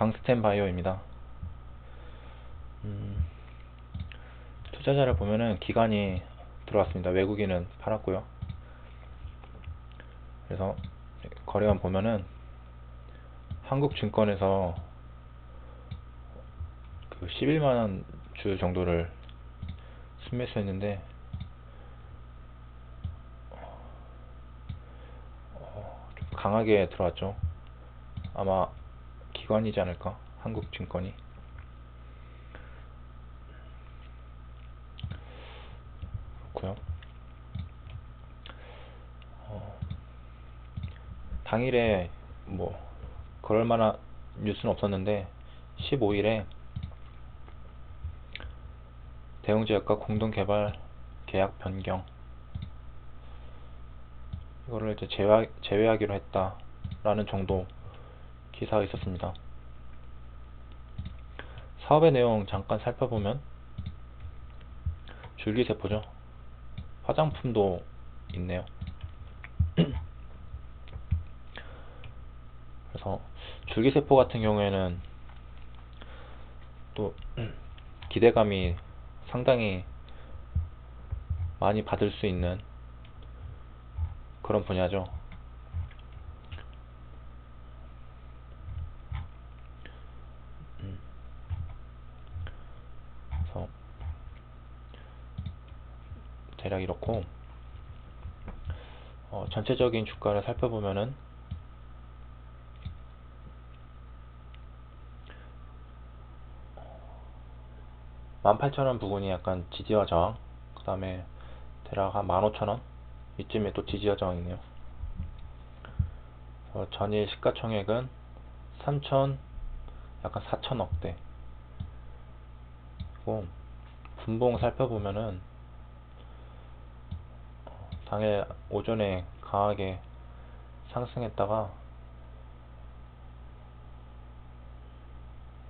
강스텐 바이오입니다. 음, 투자자를 보면은 기관이 들어왔습니다. 외국인은 팔았고요. 그래서 거래원 보면은 한국 증권에서 그 11만원 주 정도를 순매수했는데 어, 좀 강하게 들어왔죠. 아마 기관이지 않을까? 한국 증권이. 그렇고요. 어, 당일에 뭐 그럴 만한 뉴스는 없었는데 15일에 대웅제약과 공동개발 계약 변경 이거를 이제 제외, 제외하기로 했다라는 정도 기사가 있었습니다. 사업의 내용 잠깐 살펴보면 줄기세포죠. 화장품도 있네요. 그래서 줄기세포 같은 경우에는 또 기대감이 상당히 많이 받을 수 있는 그런 분야죠. 음. 그래서 대략 이렇고 어, 전체적인 주가를 살펴보면은 18,000원 부근이 약간 지지와 저항 그 다음에 대략 한 15,000원 이쯤에 또 지지와 저항이네요. 어, 전일 시가총액은 3천 약간 4천억대. 그리고 분봉 살펴보면은 어, 당일 오전에 강하게 상승했다가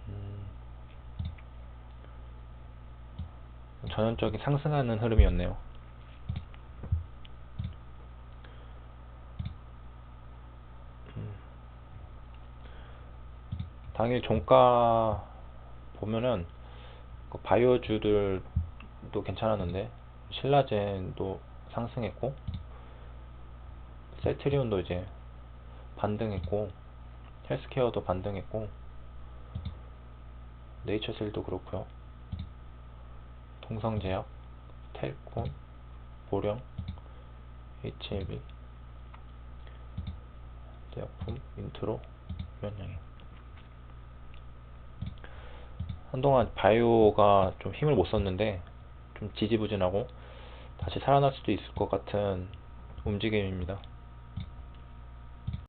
음, 전형적인 상승하는 흐름이었네요. 음. 당일 종가 보면은 그 바이오주들도 괜찮았는데 신라젠도 상승했고 셀트리온도 이제 반등했고 헬스케어도 반등했고 네이처셀도 그렇고요. 통성제약, 텔콘, 보령, HLB, 제약품, 인트로, 면양이 한동안 바이오가 좀 힘을 못 썼는데 좀 지지부진하고 다시 살아날 수도 있을 것 같은 움직임입니다.